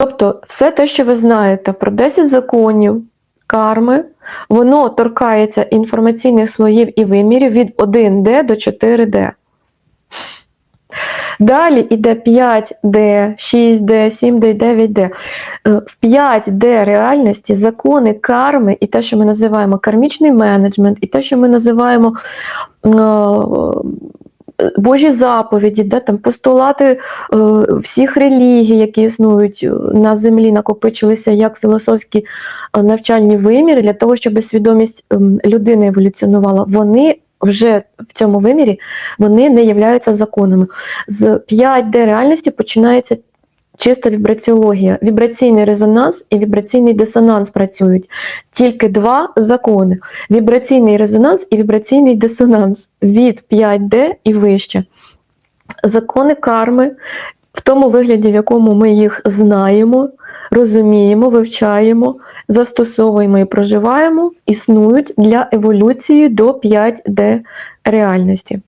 Тобто, все те, що ви знаєте про 10 законів карми, воно торкається інформаційних слоїв і вимірів від 1D до 4D. Далі йде 5D, 6D, 7D, 9D. Е, В 5D реальності закони карми і те, що ми називаємо кармічний менеджмент, і те, що ми називаємо е, Божі заповіді, да, там, постулати е, всіх релігій, які існують е, на землі, накопичилися як філософські е, навчальні виміри для того, щоб свідомість ем, людини еволюціонувала. Вони вже в цьому вимірі вони не являються законами. З 5D реальності починається чиста вібраціологія. Вібраційний резонанс і вібраційний дисонанс працюють. Тільки два закони: вібраційний резонанс і вібраційний дисонанс від 5D і вище. Закони карми в тому вигляді, в якому ми їх знаємо, розуміємо, вивчаємо, застосовуємо і проживаємо, існують для еволюції до 5D реальності.